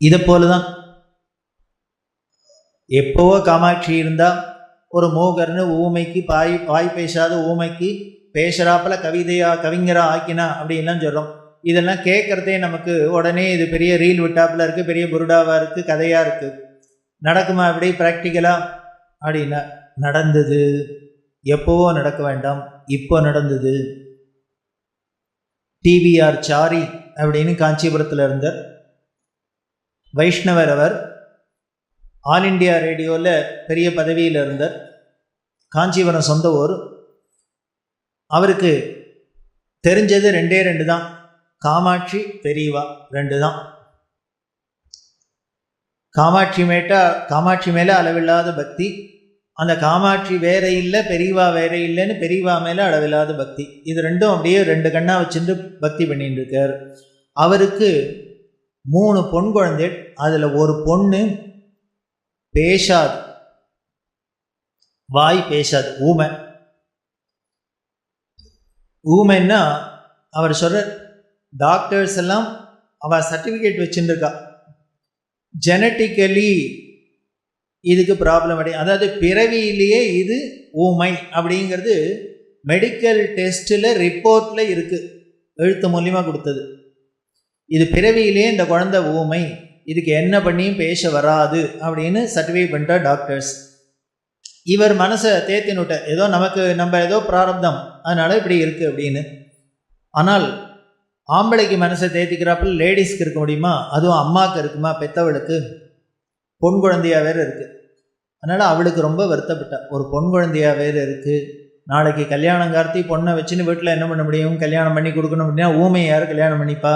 இதை போல தான் எப்போவோ காமாட்சி இருந்தால் ஒரு மூகர்னு ஊமைக்கு பாய் வாய் பேசாத ஊமைக்கு பேசுகிறாப்புல கவிதையா கவிஞரா ஆக்கினா அப்படின்லாம் சொல்கிறோம் இதெல்லாம் கேட்குறதே நமக்கு உடனே இது பெரிய ரீல் விட்டாப்புல இருக்குது பெரிய புருடாவாக இருக்குது கதையாக இருக்குது நடக்குமா அப்படி ப்ராக்டிக்கலாக அப்படின்னா நடந்தது. எப்போவோ நடக்க வேண்டாம் இப்போ நடந்தது. டிவிஆர் சாரி அப்படின்னு காஞ்சிபுரத்தில் இருந்தார் வைஷ்ணவர் அவர் ஆல் இண்டியா ரேடியோவில் பெரிய பதவியில் இருந்தார். காஞ்சிபுரம் சொந்த ஊர். அவருக்கு தெரிஞ்சது ரெண்டே ரெண்டு தான். காமாட்சி பெரியவா ரெண்டு தான். காமாட்சி மேட்டா காமாட்சி மேலே அளவில்லாத பக்தி. அந்த காமாட்சி வேற இல்லை பெரியவா வேற இல்லைன்னு பெரியவா மேலே அளவில்லாத பக்தி. இது ரெண்டும் அப்படியே ரெண்டு கண்ணா வச்சுட்டு பக்தி பண்ணிட்டு இருக்கார். அவருக்கு மூணு பொன் குழந்தை அதில் ஒரு பொண்ணு பேசாது. வாய் பேசாது ஊமை. ஊமைன்னா அவர் சொல்கிறார் டாக்டர்ஸ் எல்லாம் அவ சர்டிஃபிகேட் வச்சுருக்கா ஜெனட்டிக்கலி இதுக்கு ப்ராப்ளம் அடை அதாவது பிறவியிலேயே இது ஊமை அப்படிங்கிறது மெடிக்கல் டெஸ்ட்டில் ரிப்போர்ட்டில் இருக்குது எழுத்து மூலியமாக கொடுத்தது. இது பிறவியிலேயே இந்த குழந்தை ஊமை இதுக்கு என்ன பண்ணியும் பேச வராது அப்படின்னு சர்டிஃபை பண்ணுற டாக்டர்ஸ் இவர் மனசை தேத்தினுட்ட ஏதோ நமக்கு நம்ம ஏதோ பிராரப்தம் அதனால இப்படி இருக்குது அப்படின்னு. ஆனால் ஆம்பளைக்கு மனசை தேத்திக்கிறாப்புல லேடிஸ்க்கு இருக்க முடியுமா? அதுவும் அம்மாவுக்கு இருக்குமா? பெத்தவளுக்கு. பொன் குழந்தையா வேறு இருக்குது அதனால் அவளுக்கு ரொம்ப வருத்தப்பட்டா. ஒரு பொன் குழந்தையா வேறு இருக்குது நாளைக்கு கல்யாணம் கார்த்தி பொண்ணை வச்சுன்னு வீட்டில் என்ன பண்ண முடியும்? கல்யாணம் பண்ணி கொடுக்கணும் அப்படின்னா ஊமை யார் கல்யாணம் பண்ணிப்பா?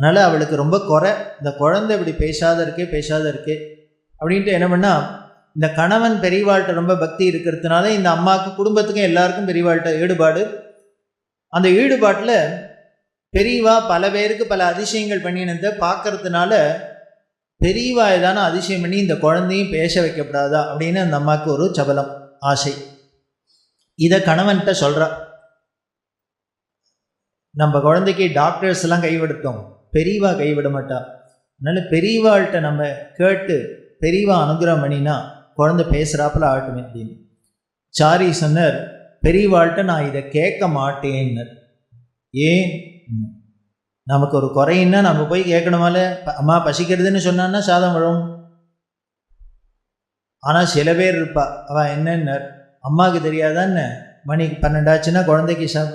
அதனால் அவளுக்கு ரொம்ப குறை. இந்த குழந்தை இப்படி பேசாத இருக்கே பேசாத இருக்கே. அப்படின்ட்டு என்ன பண்ணா இந்த கணவன் பெரியவாள்கிட்ட ரொம்ப பக்தி இருக்கிறதுனால இந்த அம்மாவுக்கு குடும்பத்துக்கும் எல்லாருக்கும் பெரியவாழ்கிட்ட ஈடுபாடு. அந்த ஈடுபாட்டில் பெரியவா பல பேருக்கு பல அதிசயங்கள் பண்ணினதை பார்க்கறதுனால பெரியவா ஏதான அதிசயம் பண்ணி இந்த குழந்தையும் பேச வைக்கப்படாதா அப்படின்னு அந்த அம்மாவுக்கு ஒரு சபலம் ஆசை. இதை கணவன்கிட்ட சொல்கிறா நம்ம குழந்தைக்கு டாக்டர்ஸ் எல்லாம் கைவிடுத்தோம் பெரியவா கைவிட மாட்டா அதனால பெரியவாள்கிட்ட நம்ம கேட்டு பெரியவா அனுகிரகம் பண்ணினா குழந்தை பேசுகிறாப்புல ஆகட்டுமே அப்படின்னு. சாரி சொன்னார் பெரியவாள்கிட்ட நான் இதை கேட்க மாட்டேன்னர். ஏன்? நமக்கு ஒரு குறைன்னா நம்ம போய் கேட்கணுமால? ப- அம்மா பசிக்கிறதுன்னு சொன்னான்னா சாதம் வரும். ஆனால் சில பேர் இருப்பா அவள் என்னன்னார்? அம்மாவுக்கு தெரியாதான்னு மணிக்கு பன்னெண்டாச்சுன்னா குழந்தைக்கு சா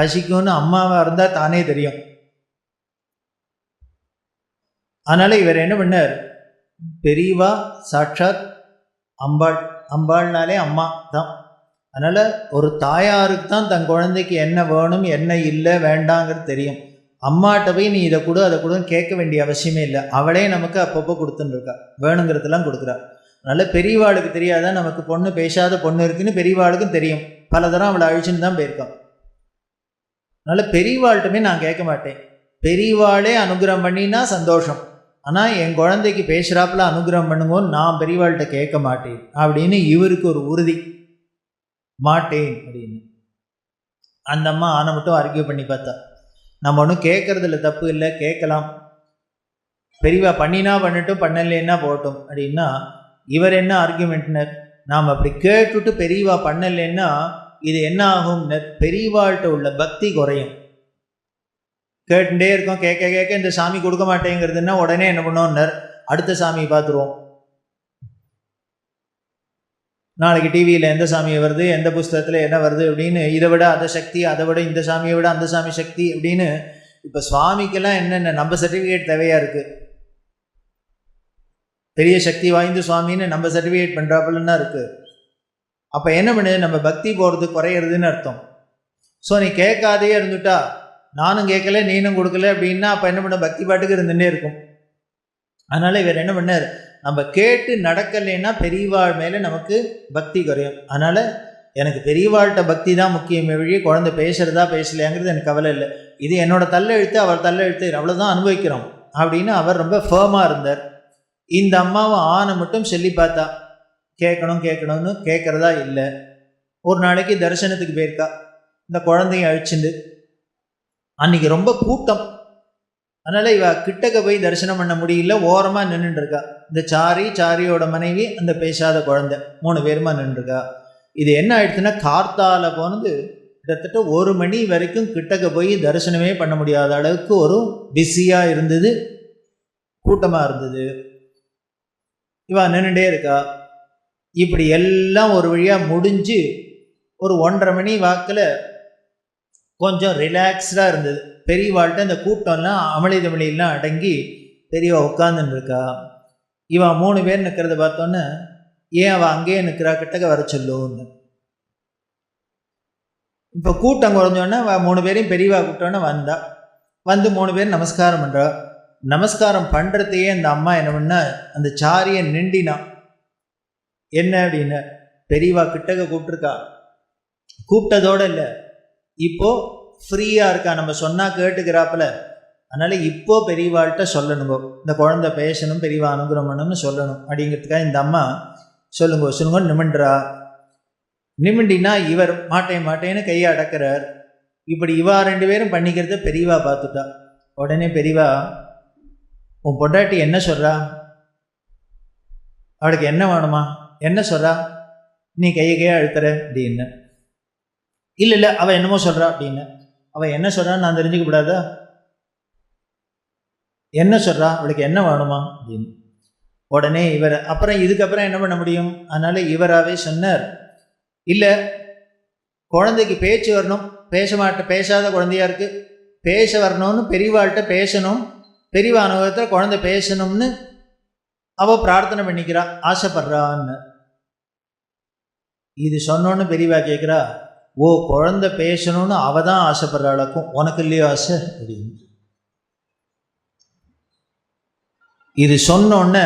பசிக்கும்னு அம்மாவாக இருந்தால் தானே தெரியும். அதனால் இவர் என்ன பண்ணார்? பெரியவா சாட்சாத் அம்பாள் அம்பாள்னாலே அம்மா தான். அதனால் ஒரு தாயாருக்கு தான் தன் குழந்தைக்கு என்ன வேணும் என்ன இல்லை வேண்டாங்கிறது தெரியும். அம்மாட்ட போய் நீ இதை கொடு அதை கொடுன்னு கேட்க வேண்டிய அவசியமே இல்லை. அவளே நமக்கு அப்பப்போ கொடுத்துன்னு இருக்கா. வேணுங்கிறதெல்லாம் கொடுக்குறா. அதனால் பெரியவாளுக்கு தெரியாதா? நமக்கு பொண்ணு பேசாத பொண்ணு இருக்குன்னு பெரியவாளுக்கும் தெரியும். பல தரம் அவளை அழிச்சுன்னு தான் போயிருக்கான் அதனால் பெரியவாள்கிட்டமே நான் கேட்க மாட்டேன். பெரியவாளே அனுகிரகம் பண்ணினா சந்தோஷம். ஆனால் என் குழந்தைக்கு பேசுகிறாப்புல அனுகிரகம் பண்ணுங்கன்னு நான் பெரியவாள்கிட்ட கேட்க மாட்டேன். அப்படின்னு இவருக்கு ஒரு உறுதி. மாட்டேன் அப்படின்னு. அந்த அம்மா ஆனை மட்டும் ஆர்கியூ பண்ணி பார்த்தா. நம்ம ஒன்றும் கேட்குறதுல தப்பு இல்லை கேட்கலாம். பெரியவா பண்ணினா பண்ணட்டும் பண்ணலைன்னா போகட்டும். அப்படின்னா இவர் என்ன ஆர்கியூமெண்ட்னர் நாம் அப்படி கேட்டுட்டு பெரியவா பண்ணலைன்னா இது என்ன ஆகும்னர்? பெரியவாள்கிட்ட உள்ள பக்தி குறையும். கேட்டுட்டே இருக்கோம். கேட்க கேட்க இந்த சாமி கொடுக்க மாட்டேங்கிறதுன்னா உடனே என்ன பண்ணோம்னர் அடுத்த சாமியை பார்த்துருவோம். நாளைக்கு டிவியில் எந்த சாமி வருது? எந்த புஸ்தகத்தில் என்ன வருது? அப்படின்னு இதை விட அதை சக்தி அதை விட இந்த சாமியை விட அந்த சாமி சக்தி அப்படின்னு இப்போ சுவாமிக்கெல்லாம் என்னென்ன? நம்ம சர்டிஃபிகேட் தேவையாக இருக்குது பெரிய சக்தி வாய்ந்த சுவாமின்னு நம்ம சர்டிஃபிகேட் பண்ணுறாப்புலன்னா இருக்குது அப்போ என்ன பண்ணுது? நம்ம பக்தி போகிறது குறையிறதுன்னு அர்த்தம். ஸோ நீ கேட்காதே இருந்துட்டா நானும் கேட்கல நீனும் கொடுக்கல அப்படின்னா அப்போ என்ன பண்ண பக்தி பாட்டுக்கு இருந்துன்னே இருக்கும். அதனால் இவர் என்ன பண்ணார் நம்ம கேட்டு நடக்கலைன்னா பெரியவாள் மேலே நமக்கு பக்தி குறையும். அதனால் எனக்கு பெரியவாள்கிட்ட பக்தி தான் முக்கியமே வழி குழந்தை பேசுகிறதா பேசலையாங்கிறது எனக்கு கவலை இல்லை. இது என்னோட தள்ளெழுத்து அவர் தள்ளெழுத்து அவ்வளோதான் அனுபவிக்கிறோம் அப்படின்னு அவர் ரொம்ப ஃபேமாக இருந்தார். இந்த அம்மாவும் ஆனை மட்டும் சொல்லி பார்த்தா கேட்கணும் கேட்கணும்னு கேட்குறதா இல்லை. ஒரு நாளைக்கு தரிசனத்துக்கு போயிருக்கா. இந்த குழந்தைய அழிச்சுண்டு அன்னைக்கு ரொம்ப கூட்டம். அதனால் இவ கிட்டக்க போய் தரிசனம் பண்ண முடியல. ஓரமாக நின்றுருக்கா இந்த சாரி சாரியோட மனைவி அந்த பேசாத குழந்தை. மூணு பேருமா நின்றுருக்கா இது என்ன ஆயிடுச்சுன்னா கார்த்தால போனது கிட்டத்தட்ட ஒரு மணி வரைக்கும் கிட்டக்க போய் தரிசனமே பண்ண முடியாத அளவுக்கு ஒரு பிஸியாக இருந்தது. கூட்டமாக இருந்தது. இவா நின்றுட்டே இருக்கா. இப்படி எல்லாம் ஒரு வழியாக முடிஞ்சு ஒரு ஒன்றரை மணி வாக்கில் கொஞ்சம் ரிலாக்ஸ்டாக இருந்தது. பெரியவாள்கிட்ட இந்த கூட்டம்லாம் அமளி தமிழிலாம் அடங்கி பெரியவா உட்காந்துருக்கா இவன் மூணு பேர் நிற்கிறத பார்த்தோன்னே ஏன் அவள் அங்கேயே நிற்கிறா கிட்டக்க வர சொல்லுன்னு இப்போ கூட்டம் குறைஞ்சோன்னே மூணு பேரையும் பெரியவா கூப்பிட்டோன்னே வந்தா. வந்து மூணு பேர் நமஸ்காரம் பண்ணுறா நமஸ்காரம் பண்ணுறதையே அந்த அம்மா என்ன பண்ண அந்த சாரியை நிண்டினா. என்ன அப்படின்னு பெரியவா கிட்டக்க கூப்பிட்ருக்கா கூப்பிட்டதோடு இல்லை இப்போ ஃப்ரீயாக இருக்கா? நம்ம சொன்னால் கேட்டுக்கிறாப்புல. அதனால் இப்போ பெரியவாள்கிட்ட சொல்லணுங்கோ. இந்த குழந்தை பேசணும் பெரியவா அனுகிரம் பண்ணணும்னு சொல்லணும். அப்படிங்கிறதுக்காக இந்த அம்மா சொல்லுங்க சொல்லுங்க நிமிண்டுறா நிமிண்டினா இவர் மாட்டேன் மாட்டேன்னு கையை அடக்கிறார். இப்படி இவா ரெண்டு பேரும் பண்ணிக்கிறத பெரியவா பார்த்துட்டா. உடனே பெரியவா உன் பொண்டாட்டி என்ன சொல்கிறா அவளுக்கு என்ன வேணுமா? என்ன சொல்கிறா நீ கையை கையை அழுத்துற. அப்படின்னு இல்லை இல்லை அவள் என்னமோ சொல்கிறா அப்படின்னு. அவள் என்ன சொல்கிறான்னு நான் தெரிஞ்சுக்க கூடாதா என்ன சொல்கிறா அவளுக்கு என்ன வேணுமா? அப்படின்னு. உடனே இவர் அப்புறம் இதுக்கப்புறம் என்ன பண்ண முடியும்? அதனால் இவராகவே சொன்னார். இல்லை குழந்தைக்கு பேச்சு வரணும். பேச மாட்ட பேசாத குழந்தையா இருக்குது பேச வரணும்னு பெரியவாள்கிட்ட பேசணும். பெரியவா அனுபவத்தில் குழந்தை பேசணும்னு அவள் பிரார்த்தனை பண்ணிக்கிறா. ஆசைப்படுறான்னு. இது சொன்னோன்னு பெரியவா கேட்குறா ஓ குழந்தை பேசணும்னு அவ தான் ஆசைப்படுறாளுக்கும் உனக்கு இல்லையோ ஆசை? அப்படின்னு. இது சொன்னோன்னே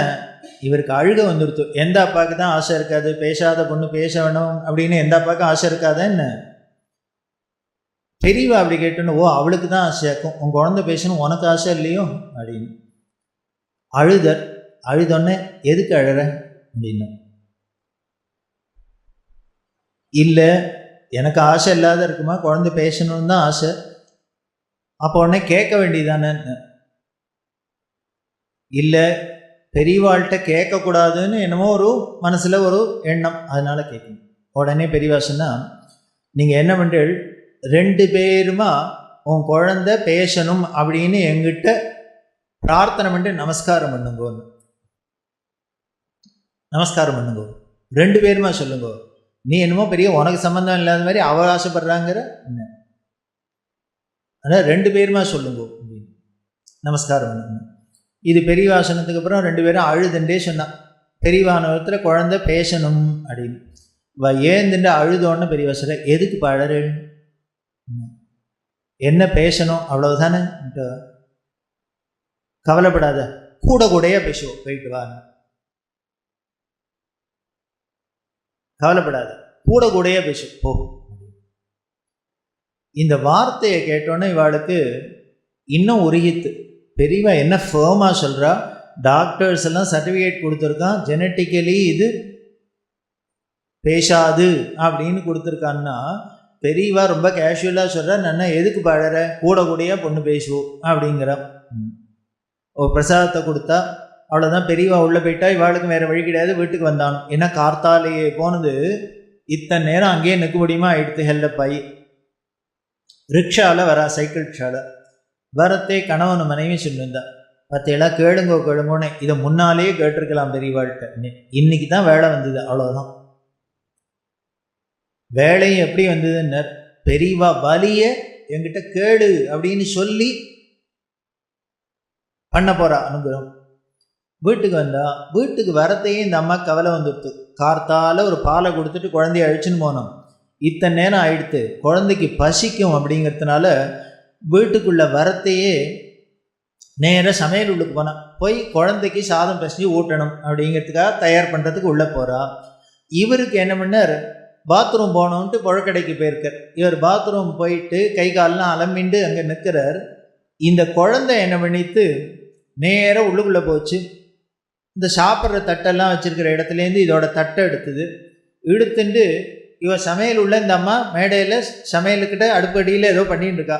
இவருக்கு அழுக வந்துடுத்து எந்த அப்பாவுக்கு தான் ஆசை இருக்காது? பேசாத பொண்ணு பேச வேணும் அப்படின்னு எந்த அப்பாவுக்கும் ஆசை இருக்காதா என்ன? பெரியவா அப்படி கேட்டோன்னு ஓ அவளுக்கு தான் ஆசையாக்கும் உன் குழந்தை பேசணும் உனக்கு ஆசை இல்லையோ? அப்படின்னு. அழுதர் அழுதொன்னே எதுக்கு அழற? அப்படின்னு. இல்லை எனக்கு ஆசை இல்லாத இருக்குமா? குழந்தை பேசணும்னு தான் ஆசை. அப்போ உடனே கேட்க வேண்டியதானே இல்லை பெரியவாள்கிட்ட கேட்கக்கூடாதுன்னு என்னமோ ஒரு மனசில் ஒரு எண்ணம். அதனால் கேட்கணும். உடனே பெரியவா சொன்னால் நீங்கள் என்ன பண்ணுறீள் ரெண்டு பேருமா உன் குழந்தை பேசணும் அப்படின்னு எங்கிட்ட பிரார்த்தனை பண்ணி நமஸ்காரம் பண்ணுங்கோன்னு. நமஸ்காரம் பண்ணுங்க. ரெண்டு பேருமா சொல்லுங்க. நீ என்னமோ பெரிய உனக்கு சம்மந்தம் இல்லாத மாதிரி அவள் ஆசைப்படுறாங்கிற என்ன? அதான் ரெண்டு பேருமா சொல்லுங்க. அப்படின்னு நமஸ்காரம். பண்ணுங்க இது பெரியவாசனத்துக்கு அப்புறம் ரெண்டு பேரும் அழுதுண்டே சொன்னான். பெரியவானவத்தில் குழந்தை பேசணும் அப்படின்னு. வ ஏந்துண்டு அழுதோன்னு பெரியவாசல எதுக்கு பழறு? என்ன பேசணும்? அவ்வளவுதானே. கவலைப்படாத. கூட கூடையே பேசுவோம். போயிட்டு வா. கவலைப்படாது. கூட கூடயே பேசு. போகும் இந்த வார்த்தையை கேட்டோன்னே இவாளுக்கு இன்னும் உருகித்து பெரியவா என்ன ஃபேமாக சொல்கிறா டாக்டர்ஸ் எல்லாம் சர்டிஃபிகேட் கொடுத்துருக்கான் ஜெனட்டிக்கலி இது பேசாது அப்படின்னு கொடுத்துருக்கான்னா பெரியவா ரொம்ப கேஷுவலாக சொல்கிற நான் எதுக்கு பாடுற கூட கூடயா பொண்ணு பேசுவோம் அப்படிங்கிற. ஓ பிரசாதத்தை கொடுத்தா அவ்வளோதான் பெரியவா உள்ளே போயிட்டா இவாளுக்கு வேறு வழி கிடையாது வீட்டுக்கு வந்தான். ஏன்னா கார்த்தாலேயே போனது இத்தனை நேரம் அங்கேயே நிற்க முடியுமா எடுத்து ஹெல்டப் ஆகி ரிக்ஷாவில் வரா சைக்கிள் ரிக்ஷாவில் வரத்தே கணவன் மனைவி சொல்லியிருந்தா பத்தையெல்லாம் கேளுங்கோ கேளுங்கோன்னு இதை முன்னாலேயே கேட்டிருக்கலாம் பெரியவாள்கிட்ட. இன்னைக்கு தான் வேலை வந்தது அவ்வளோதான் வேலையும் எப்படி வந்ததுன்னு பெரியவா பலிய என்கிட்ட கேடு அப்படின்னு சொல்லி பண்ண போறா அனுகிரகம். வீட்டுக்கு வந்தா வீட்டுக்கு வரத்தையே இந்த அம்மா கவலை வந்துடுது கார்த்தால ஒரு பாலை கொடுத்துட்டு குழந்தைய அழிச்சுன்னு போனோம். இத்தனை நேரம் ஆயிடுத்து. குழந்தைக்கு பசிக்கும் அப்படிங்கிறதுனால வீட்டுக்குள்ள வரத்தையே நேராக சமையல் உள்ளுக்கு போனான் போய் குழந்தைக்கு சாதம் பசஞ்சு ஊட்டணும் அப்படிங்கிறதுக்காக தயார் பண்ணுறதுக்கு உள்ளே போகிறா இவருக்கு என்ன பண்ணார்? பாத்ரூம் போனோன்ட்டு புழக்கடைக்கு போயிருக்கார். இவர் பாத்ரூம் போயிட்டு கை கால்லாம் அலம்பிண்டு அங்கே நிற்கிறார் இந்த குழந்தை என்ன பண்ணித்து நேராக உள்ளுக்குள்ளே போச்சு. இந்த சாப்பிட்ற தட்டெல்லாம் வச்சுருக்கிற இடத்துலேருந்து இதோட தட்டை எடுத்தது. எடுத்துட்டு இவ சமையல் உள்ள இந்த அம்மா மேடையில் சமையலுக்கிட்ட அடுப்படியில் ஏதோ பண்ணிட்டு இருக்கா.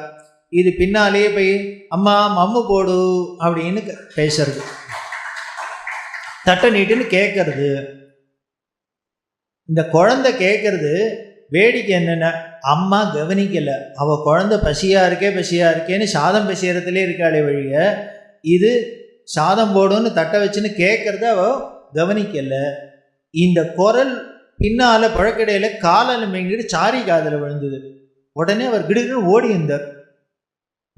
இது பின்னாலேயே போய் அம்மா மம்மு போடு அப்படின்னு பேசுறது. தட்டை நீட்டுன்னு கேட்கறது இந்த குழந்தை கேட்கறது வேடிக்கை என்னென்ன? அம்மா கவனிக்கலை. அவள் குழந்தை பசியாக இருக்கே பசியாக இருக்கேன்னு சாதம் பசியறதுலே இருக்காளே வழிய இது சாதம் போடுன்னு தட்டை வச்சுன்னு கேட்கறத அவ கவனிக்கல. இந்த குரல் பின்னால பழக்கடையில காலில் மேங்கிட்டு சாரி காதில் விழுந்தது. உடனே அவர் கிடுகிடு ஓடி வந்தார்.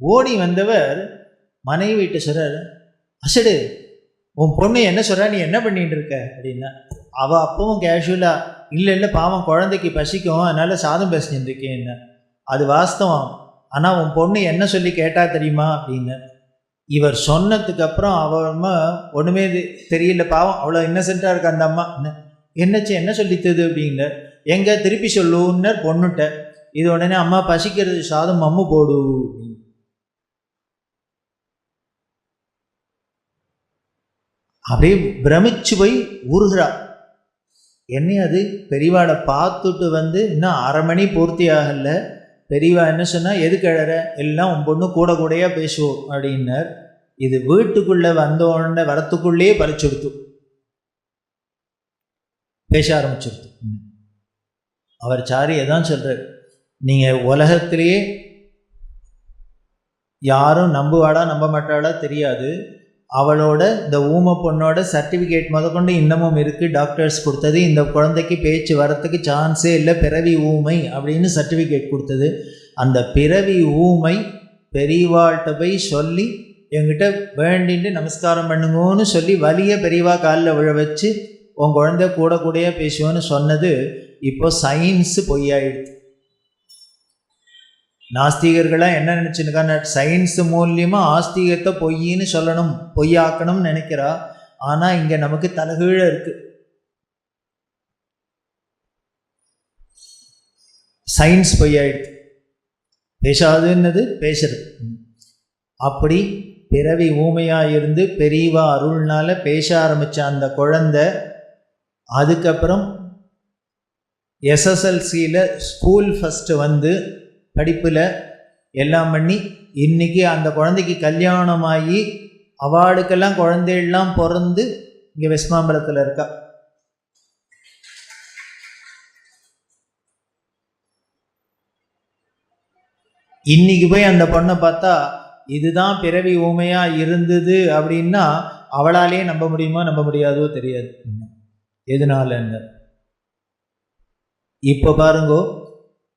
ஓடி வந்தவர் மனைவி வீட்டு சொல்றார் அசடு உன் பொண்ணு என்ன சொல்றா? நீ என்ன பண்ணிட்டு இருக்க? அப்படின்னா அவள் அப்பவும் கேஷுவலாக இல்லை இல்லை பாவம் குழந்தைக்கு பசிக்கும் அதனால சாதம் பேசிட்டு இருக்கேன் அது வாஸ்தவம். ஆனால் உன் பொண்ணு என்ன சொல்லி கேட்டா தெரியுமா? அப்படின்னு இவர் சொன்னதுக்கு அப்புறம் அவமா ஒன்றுமே தெரியல பாவம் அவ்வளோ இன்னசென்ட்டாக இருக்க அந்த அம்மா. என்ன- என்னச்சு என்ன சொல்லித்தது அப்படின்னு எங்க திருப்பி சொல்லுன்னர் பொண்ணுட்ட இது உடனே அம்மா பசிக்கிறது சாதம் மம்மு போடு அப்படியே பிரமிச்சு போய் உருகிறா என்ன அது பெரியவாளை பார்த்துட்டு வந்து இன்னும் அரை மணி பூர்த்தி ஆகல. பெரியவா என்ன சொன்னால் எது கிழற? எல்லாம் உன் பொண்ணு கூட கூடையாக பேசுவோம் அப்படின்னார். இது வீட்டுக்குள்ளே வந்த உடனே வரத்துக்குள்ளேயே பறிச்சுடுத்து பேச ஆரம்பிச்சிருத்து அவர் சாரியை தான் சொல்கிறார் நீங்கள் உலகத்திலேயே யாரும் நம்புவாடா நம்ப மாட்டாடா தெரியாது. அவளோட இந்த ஊமை பொண்ணோட சர்டிஃபிகேட் முதற்கொண்டு இன்னமும் இருக்குது டாக்டர்ஸ் கொடுத்தது. இந்த குழந்தைக்கு பேச்சு வரத்துக்கு சான்ஸே இல்லை. பிறவி ஊமை அப்படின்னு சர்டிஃபிகேட் கொடுத்தது. அந்த பிறவி ஊமை பெரியவாள்கிட்ட போய் சொல்லி என்கிட்ட வேண்டிட்டு நமஸ்காரம் பண்ணுங்கன்னு சொல்லி வலிய பெரியவா காலில் விழ வச்சு உன் குழந்தை கூட கூடயே பேசுவோன்னு சொன்னது இப்போ சயின்ஸு பொய்யாயிடுது. நாஸ்திகர்களாக என்ன நினச்சிருக்காங்க? சயின்ஸ் மூலியமாக ஆஸ்திகத்தை பொய்ன்னு சொல்லணும் பொய்யாக்கணும்னு நினைக்கிறா. ஆனால் இங்கே நமக்கு தலகீழ இருக்கு. சயின்ஸ் பொய்யாயிடுது. பேசாதுன்னது பேசுறது. அப்படி பிறவி ஊமையாக இருந்து பெரியவா அருள்னால பேச ஆரம்பித்த அந்த குழந்தை அதுக்கப்புறம் எஸ்எஸ்எல்சியில் ஸ்கூல் ஃபஸ்ட்டு வந்து படிப்பில் எல்லாம் பண்ணி இன்னைக்கு அந்த குழந்தைக்கு கல்யாணம் ஆகி அவாளுக்கெல்லாம் குழந்தையெல்லாம் பிறந்து இங்கே வெஸ்மாம்பலத்தில் இருக்கா. இன்னைக்கு போய் அந்த பொண்ணை பார்த்தா இதுதான் பிறவி ஊமையா இருந்தது அப்படின்னா அவளாலேயே நம்ப முடியுமா நம்ப முடியாதோ தெரியாது. எதனாலன்னு. இப்போ பாருங்கோ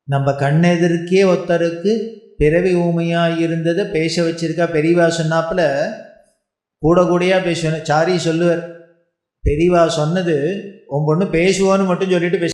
நம்ம கண்ணெதிர்க்கே ஒருத்தருக்கு பிறவி ஊமையாக இருந்ததை பேச வச்சிருக்கா பெரியவா சொன்னாப்புல? கூட கூடயா பேசுவேன் சாரி சொல்லுவார். பெரியவா சொன்னது உன் பொண்ணு பேசுவோன்னு மட்டும் சொல்லிட்டு பேச